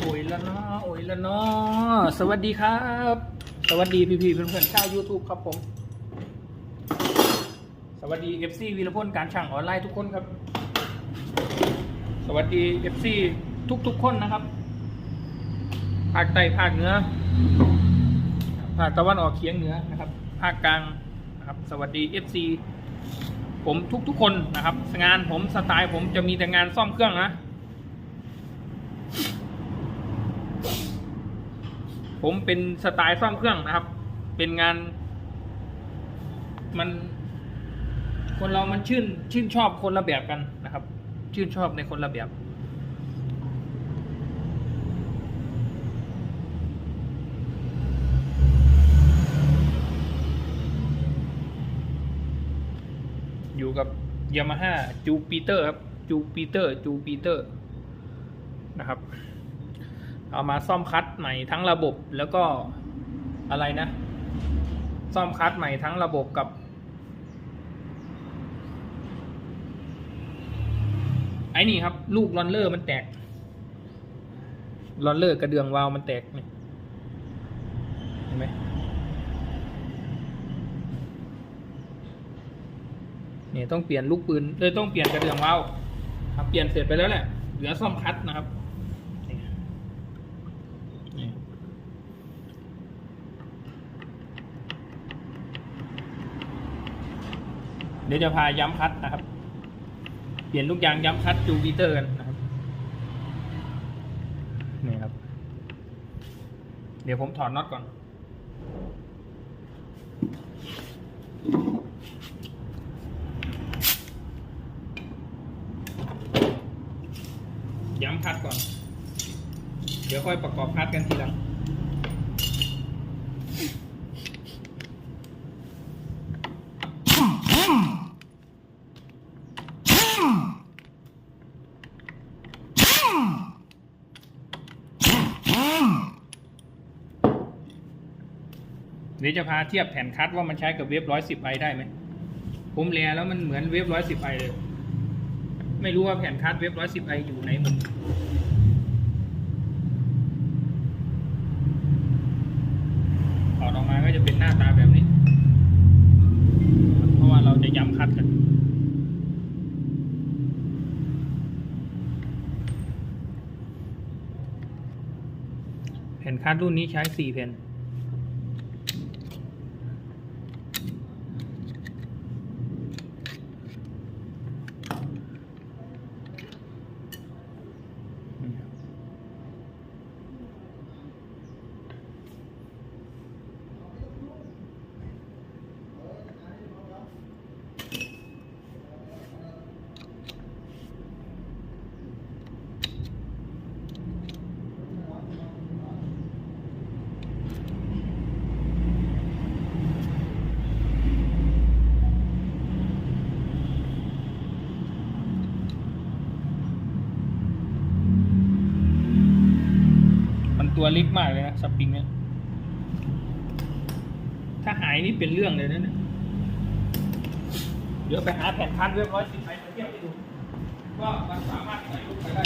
โอ้ยละเนาะโอ้ยละเนาะสวัสดีครับ สวัสดีพี่ๆเพื่อนๆชาว YouTube ครับผม สวัสดี FC วีรพลการช่างออนไลน์ทุกคนครับ สวัสดี FC ทุกๆคนนะครับภาคใต้ภาคเหนือภาคตะวันออกเฉียงเหนือนะครับ ภาคกลางนะครับ สวัสดี FC ผมทุกๆคนนะครับ งานผมสไตล์ผมจะมีแต่งานซ่อมเครื่องนะ ผมเป็นสไตล์ซ่อมเครื่องนะครับ เป็นงาน มัน คนเรามันชื่น ชื่นชอบคนละแบบกันนะครับ ชื่นชอบในคนละแบบ อยู่กับยามาฮ่าจูปิเตอร์ครับจูปิเตอร์จูปิเตอร์นะครับ เอามาซ่อมคัดใหม่ทั้งระบบแล้วก็อะไรนะ ซ่อมคัดใหม่ทั้งระบบกับ ไอ้นี่ครับ ลูกรอนเลอร์มันแตกรอนเลอร์กระเดื่องวาล์วมันแตกนี่เห็นไหม นี่ต้องเปลี่ยนลูกปืนเลยต้องเปลี่ยนกระเดื่องวาล์วครับเปลี่ยนเสร็จไปแล้วแหละเหลือซ่อมคัดนะครับเดี๋ยวจะพาย้ำคัดนะครับ เปลี่ยนลูกยางย้ำคัดจูปิเตอร์กันนะครับ นี่ครับ เดี๋ยวผมถอดน็อตก่อน ย้ำคัดก่อน เดี๋ยวค่อยประกอบคัดกันทีหลังเดี๋ยวจะพาเทียบแผ่นคัดว่ามันใช้กับเวฟร้อยสิบไอได้ไหม ผมแลแล้วมันเหมือนเวฟร้อยสิบไอเลย ไม่รู้ว่าแผ่นคัดเวฟร้อยสิบไออยู่ไหนมันถอดออกมาก็จะเป็นหน้าตาแบบนี้ เพราะว่าเราจะย้ำคัดกัน แผ่น คัดรุ่นนี้ใช้สี่แผ่น เล็กมากเลยนะสปริงเนี่ย ถ้าหายนี่เป็นเรื่องเลยนะเนี่ยเดี๋ยวไปหาแผ่นคัดเรียบร้อยสิบไปเทียบให้ดูว่ามันสามารถใส่ลูกไปได้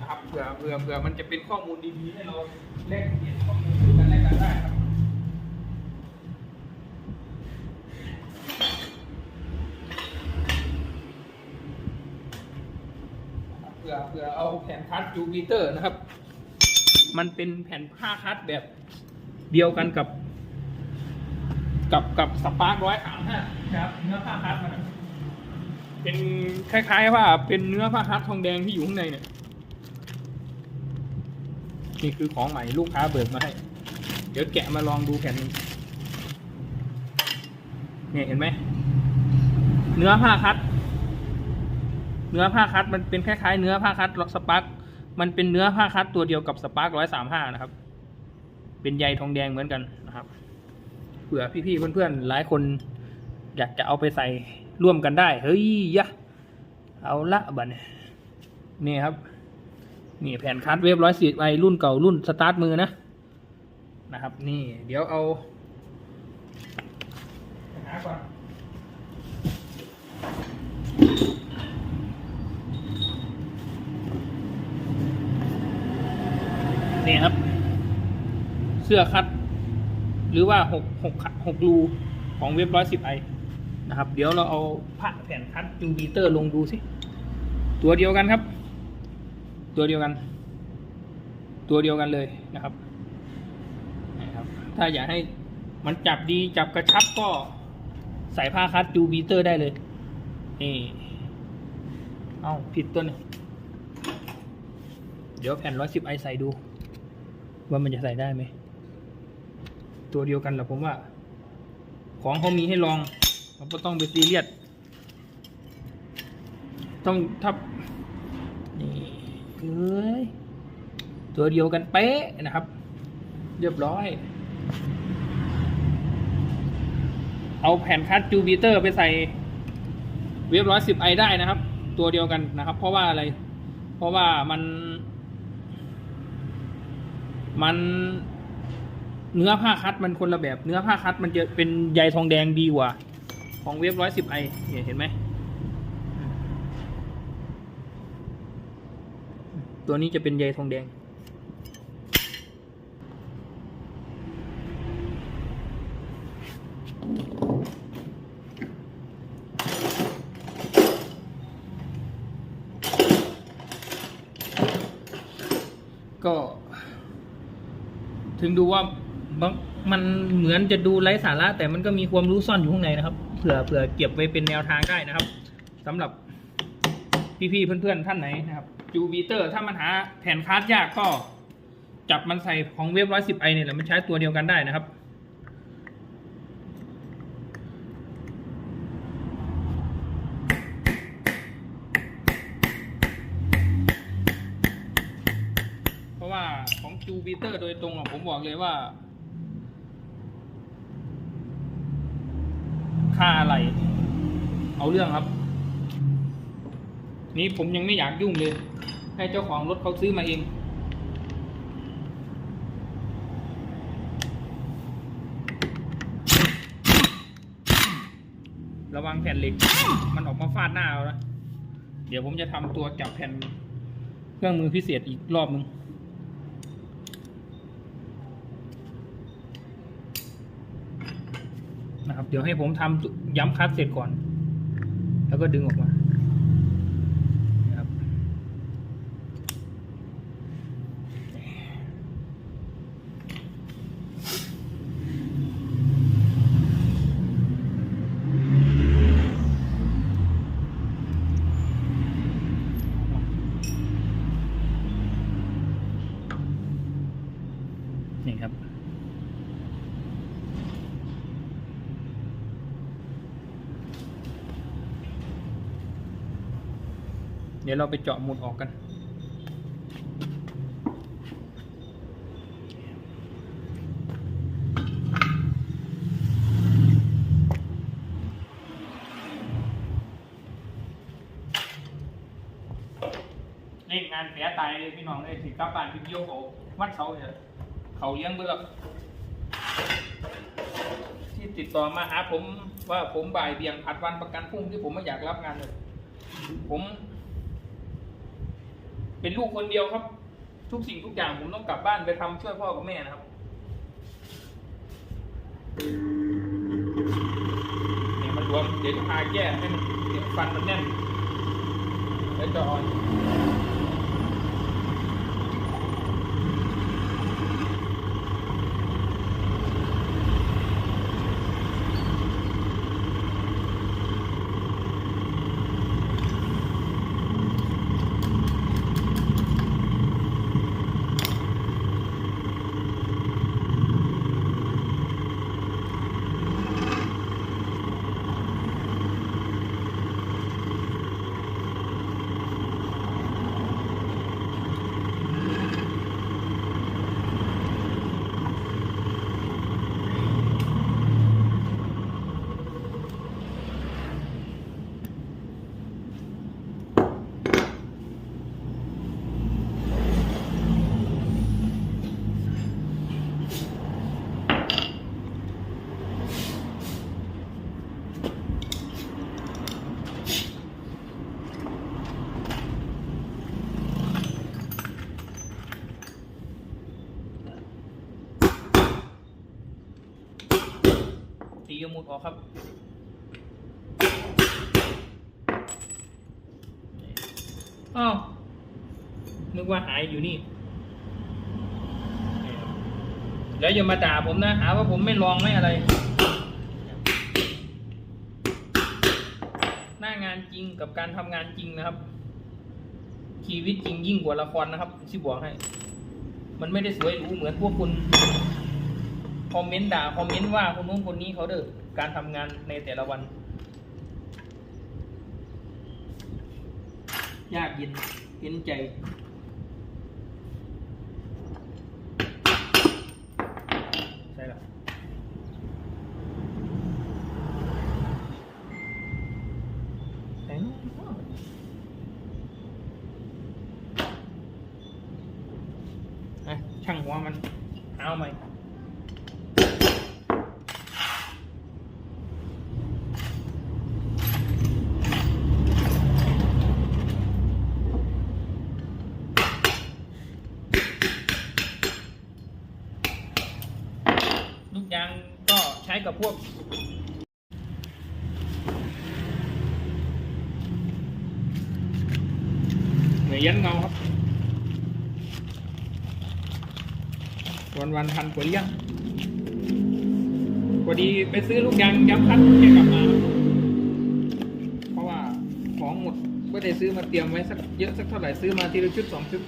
นะครับเผื่อเผื่อเผื่อมันจะเป็นข้อมูลดีๆให้เราแลกเปลี่ยนข้อมูลกันและกันได้ครับเผื่อเผื่อเอา แผ่นคัดจูปิเตอร์นะครับ มันเป็นแผ่นผ้าคัดแบบเดียวกันกับ กับกับสปาร์กร้อยสามห้าครับเนื้อผ้าคัดมันเป็นคล้ายๆว่าเป็นเนื้อผ้าคัดทองแดงที่อยู่ข้างในเนี่ยนี่คือของใหม่ลูกค้าเบิกมาให้ เดี๋ยวแกะมาลองดูแผ่นนึงเนี่ยเห็นไหม เนื้อผ้าคัด เนื้อผ้าคัดมันเป็นคล้ายๆเนื้อผ้าคัดสปาร์กมันเป็นเนื้อผ้าคัดตัวเดียวกับสปาร์กร้อยสามห้านะครับ เป็นใยทองแดงเหมือนกันนะครับ เผื่อพี่ๆเพื่อนๆหลายคนอยากจะเอาไปใส่ร่วมกันได้ เฮ้ยยะ เอาละบัดนี่ยนี่ครับ นี่แผ่นคัดเวฟร้อยสิบไอรุ่นเก่ารุ่นสตาร์ทมือนะนะครับ นี่ เดี๋ยวเอาหาก่อน นี่ครับ เสื้อคัด หรือว่าหกหกหกรูของเว็บร้อยสิบไอนะครับ เดี๋ยวเราเอาผ้าแผ่นคัดจูบีเตอร์ลงดูสิ ตัวเดียวกันครับ ตัวเดียวกัน ตัวเดียวกันเลยนะครับนะครับ ถ้าอยากให้มันจับดีจับกระชับก็ใส่ผ้าคัดจูบีเตอร์ได้เลย นี่ เอาผิดตัวนี้เดี๋ยวแผ่นร้อยสิบไอใส่ดู ว่ามันจะใส่ได้ไหม ตัวเดียวกันแหละผมว่า ของเขามีให้ลองเราก็ต้องไปซีเรียสต้องทับนี่เอ้ยตัวเดียวกันเป๊ะนะครับ เรียบร้อย เอาแผ่นคัดจูปิเตอร์ไปใส่เว็บร้อยสิบไอได้นะครับ ตัวเดียวกันนะครับ เพราะว่าอะไร เพราะว่ามัน มันเนื้อผ้าคัดมันคนละแบบ เนื้อผ้าคัดมันจะเป็นใยทองแดงดีกว่า ของเว็บร้อยสิบไอเห็นไหม ตัวนี้จะเป็นใยทองแดง ก็ ถึ งดูว่ามันเหมือนจะดูไร้สาระ แต่มันก็มีความรู้ซ่อนอยู่ข้างในนะครับเผื่อเผื่อเก็บไว้เป็นแนวทางได้นะครับสำหรับพี่ๆเพื่อนๆท่านไหนนะครับจูบีเตอร์ถ้ามันหาแผ่นคาร์ดยากก็จับมันใส่ของเว็บร้อยสิบไอเนี่ยแหละมันใช้ตัวเดียวกันได้นะครับ เพราะว่าของจู ปิเตอร์โดยตรงอะผมบอกเลยว่า ค่าอะไร เอาเรื่องครับ นี่ผมยังไม่อยากยุ่งเลย ให้เจ้าของรถเขาซื้อมาเองระวังแผ่นเหล็ก มันออกมาฟาดหน้าเอานะเดี๋ยวผมจะทำตัวจับแผ่นเครื่องมือพิเศษอีกรอบหนึ่ง นะครับ เดี๋ยวให้ผมทำย้ำคัดเสร็จก่อน แล้วก็ดึงออกมานะครับนี่ครับ เดี๋ยวเราไปเจาะหมุดออกกันเล่นงานแผลตายเลยพี่น้องเลยสิกลับบ้านพี่เดียวเขาวัดเขาเนี่ยเขาเลี้ยงเบื่อที่ติดต่อมาหาผมว่าผมบ่ายเบี่ยงผัดวันประกันพรุ่งที่ผมไม่อยากรับงานเลยผม เป็นลูกคนเดียวครับ ทุกสิ่งทุกอย่างผมต้องกลับบ้านไปทำช่วยพ่อกับแม่นะครับเนี่ยมันรวมเดี๋ยวจะพาแก้ให้มันฟันมันแน่นแล้วจะอ่อน เอามุดออกครับอ้าวนึกว่าหายอยู่นี่ แล้วอย่ามาด่าผมนะ หาว่าผมไม่ลองไม่อะไร หน้างานจริงกับการทำงานจริงนะครับ ชีวิตจริงยิ่งกว่าละครนะครับชิบอกให้ มันไม่ได้สวยหรูเหมือนพวกคุณ คอมเมนต์ด่าคอมเมนต์ว่าคนนู้นคนนี้เขาเด้อการทำงานในแต่ละวัน ยากย็นเห็นใจใช่หรอไหนนู่นไอ้ช่างหัวมันเอาไหม ลูกยาง ก็ใช้กับพวกเหนือยันเงาครับ วันวันพันกว่าเลี้ยงพอดีไปซื้อลูกยางย้ำคัดแกกลับมา เพราะว่าของหมดก็ได้ซื้อมาเตรียมไว้สักเยอะสักเท่าไหร่ซื้อมาทีละชุดสองชุด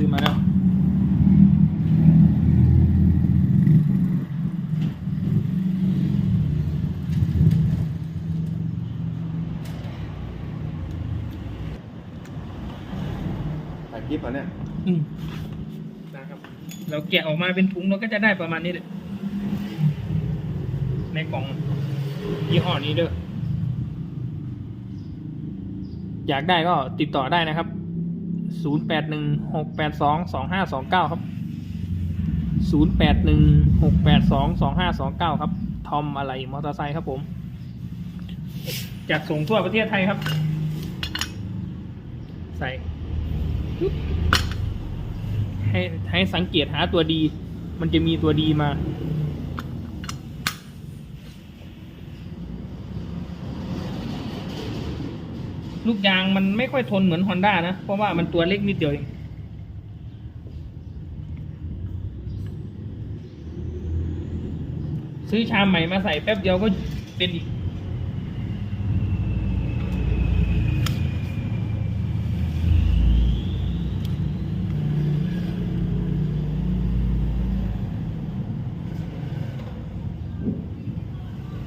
ซื้อมาแล้วถ่ายคลิปเหรอเนี่ยอืมนะครับ เราแกะออกมาเป็นถุงเราก็จะได้ประมาณนี้เลยในกล่องยี่ห้อนี้เด้ออยากได้ก็ติดต่อได้นะครับ ศูนย์แปดหนึ่งหกแปดสองสองห้าสองเก้าครับศูนย์แปดหนึ่งหกแปดสองสองห้าสองเก้าครับทอมอะไรมอเตอร์ไซค์ครับผมจัดส่งทั่วประเทศไทยครับ ใส่ ให้ให้สังเกตหาตัวดี มันจะมีตัวดีมา ลูกยางมันไม่ค่อยทนเหมือนฮอนด้านะ เพราะว่ามันตัวเล็กนิดเดียวเองซื้อชามใหม่มาใส่แป๊บเดียวก็เป็นอีก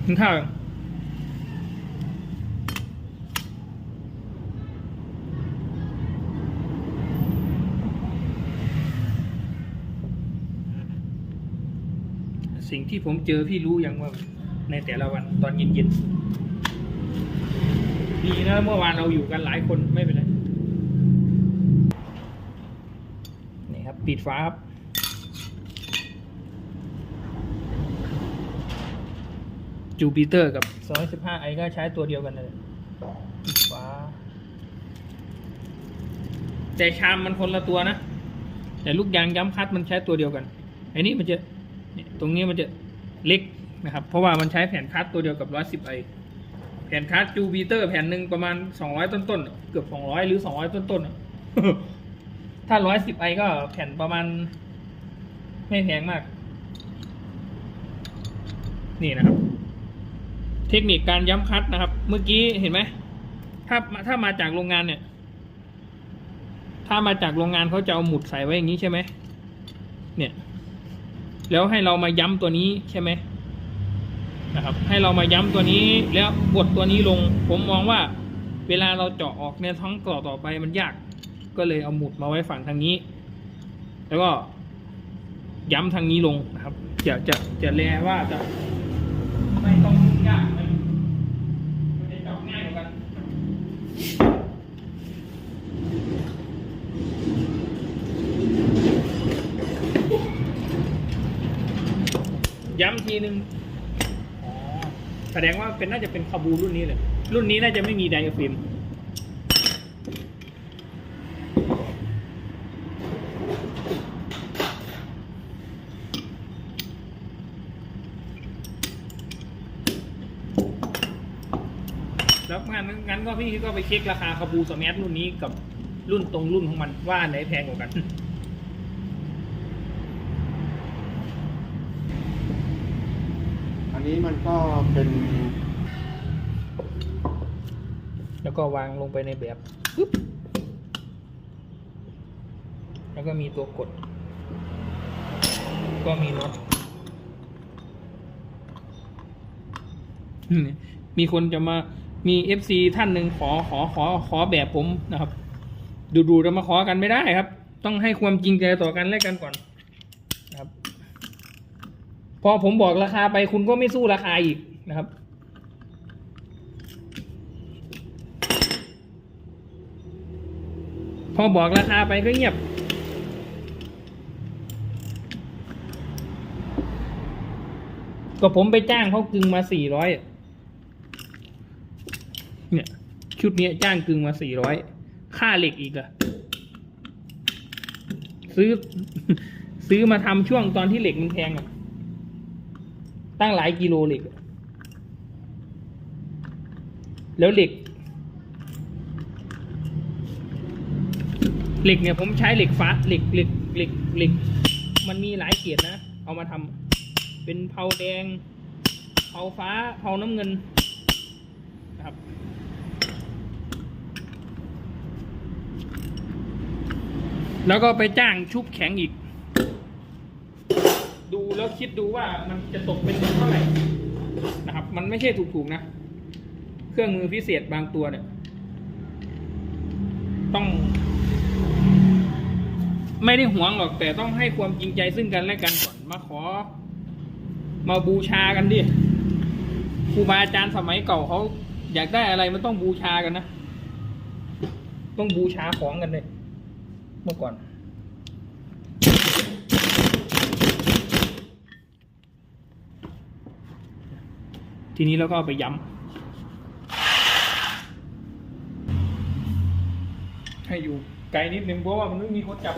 กินข้าวยัง สิ่งที่ผมเจอพี่รู้ยังว่าในแต่ละวันตอนเย็นๆดีนะเมื่อวานเราอยู่กันหลายคนไม่เป็นไรนี่ครับปิดฟ้าครับจูปิเตอร์กับ 215ไอก็ใช้ตัวเดียวกันเลยปิดฟ้าแต่ชามมันคนละตัวนะ แต่ลูกยางย้ำคัดมันใช้ตัวเดียวกันไอ้นี้มันจะ ตรงนี้มันจะเล็กนะครับ เพราะว่ามันใช้แผ่นคัดตัวเดียวกับ 110ไอแผ่นคัดจูปิเตอร์แผ่นหนึ่งประมาณ 200 ต้นๆ เกือบ 200 หรือ 200 ต้นๆ ถ้า 110ไอก็แผ่นประมาณ ไม่แพงมาก นี่นะครับ เทคนิคการย้ำคัดนะครับ เมื่อกี้เห็นไหม ถ้าถ้ามาจากโรงงานเนี่ย ถ้ามาจากโรงงานเขาจะเอาหมุดใส่ไว้อย่างนี้ใช่ไหม แล้วให้เรามาย้ำตัวนี้ใช่ไหมนะครับ ให้เรามาย้ำตัวนี้แล้วกดตัวนี้ลง ผมมองว่า เวลาเราเจาะออกในท้องต่อต่อไปมันยาก ก็เลยเอาหมุดมาไว้ฝั่งทางนี้ แล้วก็ย้ำทางนี้ลงนะครับ จะจะจะแลว่าจะ ไม่ต้องยุ่งยากมันมันจะจับง่ายกว่ากัน ย้ำ ทีนึงแสดงว่าเป็นน่าจะเป็นคาบูรุ่นนี้เลย รุ่นนี้น่าจะไม่มีไดอะฟิล์มแล้วงั้นงั้นก็พี่ก็ไปเช็คราคาคาบูสมัรุ่นนี้กับรุ่นตรงรุ่นของมันว่าอันไหนแพงกว่ากัน นี้มันก็เป็น แล้วก็วางลงไปในแบบปึ๊บแล้วก็มีตัวกด ก็มีน็อตมีคนจะมามีเอฟซีท่านหนึ่งขอขอขอขอแบบผมนะครับ ดูดูๆจะมาขอกันไม่ได้ครับ ต้องให้ความจริงใจต่อกันและกันก่อน พอผมบอกราคาไปคุณก็ไม่สู้ราคาอีกนะครับ พอบอกราคาไปก็เงียบ ก็ผมไปจ้างเขากึงมาสี่ร้อยเนี่ย ชุดนี้จ้างกึงมาสี่ร้อยค่าเหล็กอีกอะซื้อ ซื้อมาทำช่วงตอนที่เหล็กมันแพงอะ ตั้งหลายกิโลเหล็ก แล้วเหล็ก เหล็กเนี่ยผมใช้เหล็กฟ้าเหล็กเหล็กเหล็กเหล็ก มันมีหลายเกียรนะ เอามาทำเป็นเผาแดง เผาฟ้า เผาน้ำเงินนะครับแล้วก็ไปจ้างชุบแข็งอีก แล้วคิดดูว่ามันจะตกเป็นเท่าไหร่นะครับ มันไม่ใช่ถูกๆนะ เครื่องมือพิเศษบางตัวเนี่ย ต้อง ไม่ได้หวงหรอกแต่ต้องให้ความจริงใจซึ่งกันและกันก่อนมาขอ มาบูชากันดิครูบาอาจารย์สมัยเก่าเขาอยากได้อะไรมันต้องบูชากันนะ ต้องบูชาของกันเลย เมื่อก่อน ทีนี้เราก็เอาไปย้ำให้อยู่ไกลนิดนึงเพราะว่ามันไม่มีคนจับ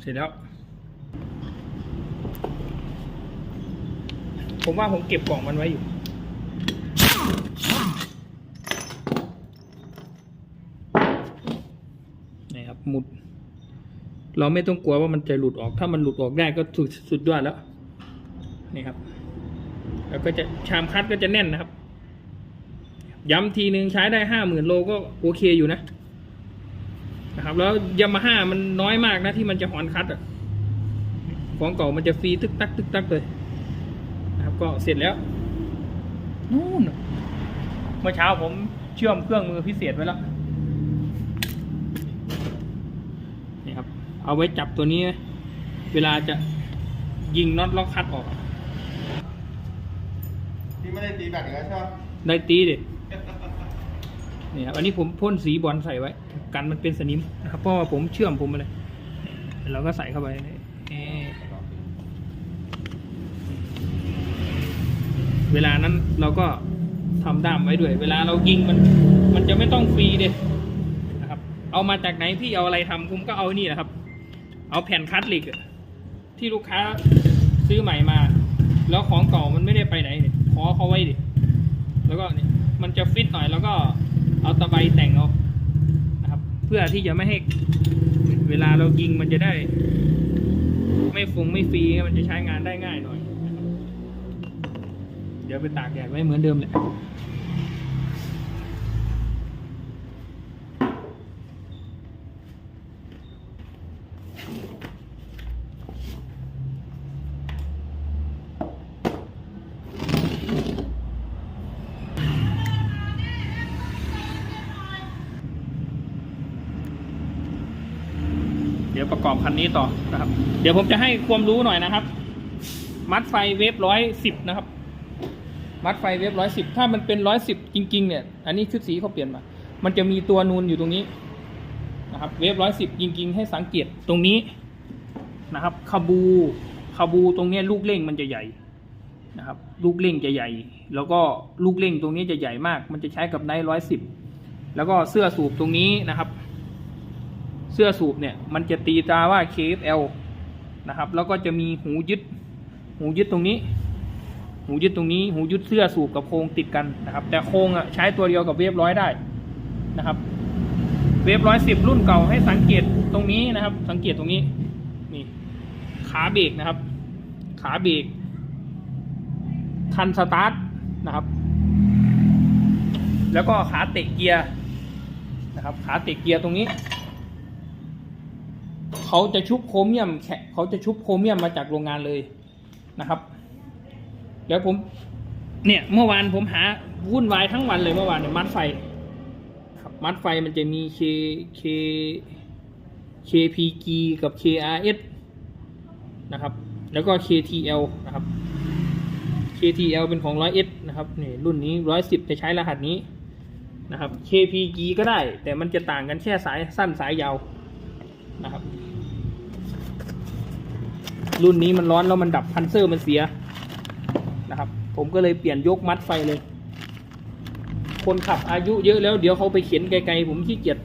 เสร็จแล้ว ผมว่าผมเก็บกล่องมันไว้อยู่นี่ครับหมุด เราไม่ต้องกลัวว่ามันจะหลุดออก ถ้ามันหลุดออกได้ก็สุดสุดยอดแล้ว นี่ครับ แล้วก็จะชามคัดก็จะแน่นนะครับ ย้ำทีหนึ่งใช้ได้ห้าหมื่นโลก็โอเคอยู่นะนะ ครับ แล้วยามาฮ่ามันน้อยมากนะที่มันจะหอนคัดอะของเก่ามันจะฟรีตึกตักตึกตักเลยนะครับ ก็เสร็จแล้วนู่นน่ะเมื่อเช้าผมเชื่อมเครื่องมือพิเศษไว้แล้วนี่ครับ เอาไว้จับตัวนี้ เวลาจะยิงน็อตล็อกคัดออกที่ไม่ได้ตีแบตเลยใช่ไหมได้ตีดิ นี่ครับอันนี้ผมพ่นสีบอลใส่ไว้ กันมันเป็นสนิมนะครับเพราะว่าผมเชื่อมผมมาเลยเราก็ใส่เข้าไปเวลานั้นเราก็ทำด้ามไว้ด้วย เวลาเรายิงมัน มันจะไม่ต้องฟรีเด็นะครับ เอามาจากไหนพี่เอาอะไรทำผมก็เอานี่แหละครับ เอาแผ่นคัดเหล็กที่ลูกค้าซื้อใหม่มา แล้วของเก่ามันไม่ได้ไปไหนเนี่ยขอเขาไว้ดิแล้วก็เนี่ยมันจะฟิตหน่อยแล้วก็ เอาตะไบแต่งเอานะครับ เพื่อที่จะไม่ให้เวลาเรายิงมันจะได้ ไม่ฟงไม่ฟรีมันจะใช้งานได้ง่ายหน่อย เดี๋ยวไปตากแดดไว้เหมือนเดิมแหละ คันนี้ต่อนะครับ เดี๋ยวผมจะให้ความรู้หน่อยนะครับ มัดไฟเวฟร้อยสิบนะครับ มัดไฟเวฟร้อยสิบถ้ามันเป็นร้อยสิบจริง ๆ เนี่ย อันนี้ชุดสีเขาเปลี่ยนมา มันจะมีตัวนูนอยู่ตรงนี้นะครับเวฟร้อยสิบจริง ๆ ให้สังเกตตรงนี้นะครับคาบูคาบูตรงนี้ลูกเร่งมันจะใหญ่นะครับ ลูกเร่งจะใหญ่ แล้วก็ลูกเร่งตรงนี้จะใหญ่มาก มันจะใช้กับไนร้อยสิบแล้วก็เสื้อสูบตรงนี้นะครับ เสื้อสูบเนี่ยมันจะตีตาว่า KFL นะครับ แล้วก็จะมีหูยึด หูยึดตรงนี้ หูยึดตรงนี้ หูยึดเสื้อสูบกับโครงติดกันนะครับ แต่โครงอะใช้ตัวเดียวกับเวฟร้อยได้นะครับ เวฟร้อยสิบรุ่นเก่าให้สังเกตตรงนี้นะครับ สังเกตตรงนี้นี่ขาเบรกนะครับ ขาเบรกคันสตาร์ทนะครับ แล้วก็ขาเตะเกียร์นะครับ ขาเตะเกียร์ตรงนี้ เขาจะชุบโครเมียมแขเขาจะชุบโครเมียมมาจากโรงงานเลยนะครับเดี๋ยวผมเนี่ยเมื่อวานผมหาวุ่นวายทั้งวันเลยเมื่อวานเนี่ยมัดไฟครับมัดไฟมันจะมี K K KPG กับ KRS นะครับ แล้วก็ KTL นะครับ KTL เป็นของ 100S นะครับนี่รุ่นนี้ 110 จะใช้รหัสนี้นะครับ KPG ก็ได้ แต่มันจะต่างกันแค่สายสั้นสายยาวนะครับ รุ่นนี้มันร้อนแล้วมันดับพันเซอร์มันเสียนะครับ ผมก็เลยเปลี่ยนยกมัดไฟเลย คนขับอายุเยอะแล้วเดี๋ยวเขาไปเขียนไกลๆผมขี้เกียจ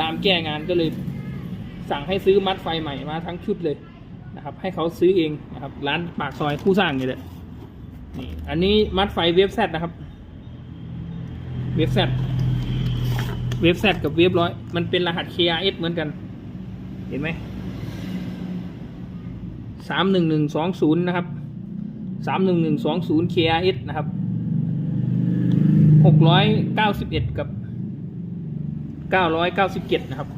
ตามแก้งานก็เลย สั่งให้ซื้อมัดไฟใหม่มาทั้งชุดเลยนะครับ ให้เขาซื้อเองนะครับ ร้านปากซอยผู้สร้างนี่แหละนี่อันนี้มัดไฟเวฟแซดนะครับ เวฟแซดเวฟแซดกับเวฟร้อยมันเป็นรหัส KRS เหมือนกัน เห็นไหม สามหนึ่งหนึ่งสองศูนย์นะครับสามหนึ่งหนึ่งสองศูนย์ KRS นะครับหกร้อยเก้าสิบเอ็ดกับเก้าร้อยเก้าสิบเจ็ดนะครับ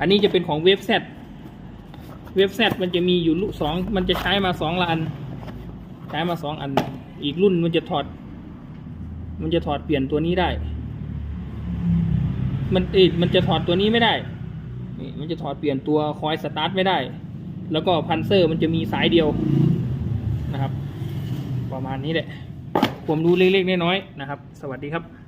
อันนี้จะเป็นของเว็บแซดเว็บแซดมันจะมีอยู่ลูกสองมันจะใช้มาสองละอัน ใช้มาสองอัน อีกรุ่นมันจะถอด มันจะถอดเปลี่ยนตัวนี้ได้ มันเอยมันจะถอดตัวนี้ไม่ได้ นี่มันจะถอดเปลี่ยนตัวคอยสตาร์ทไม่ได้ แล้วก็พันเซอร์มันจะมีสายเดียวนะครับ ประมาณนี้แหละ ผมรู้เล็กๆน้อยๆนะครับ สวัสดีครับ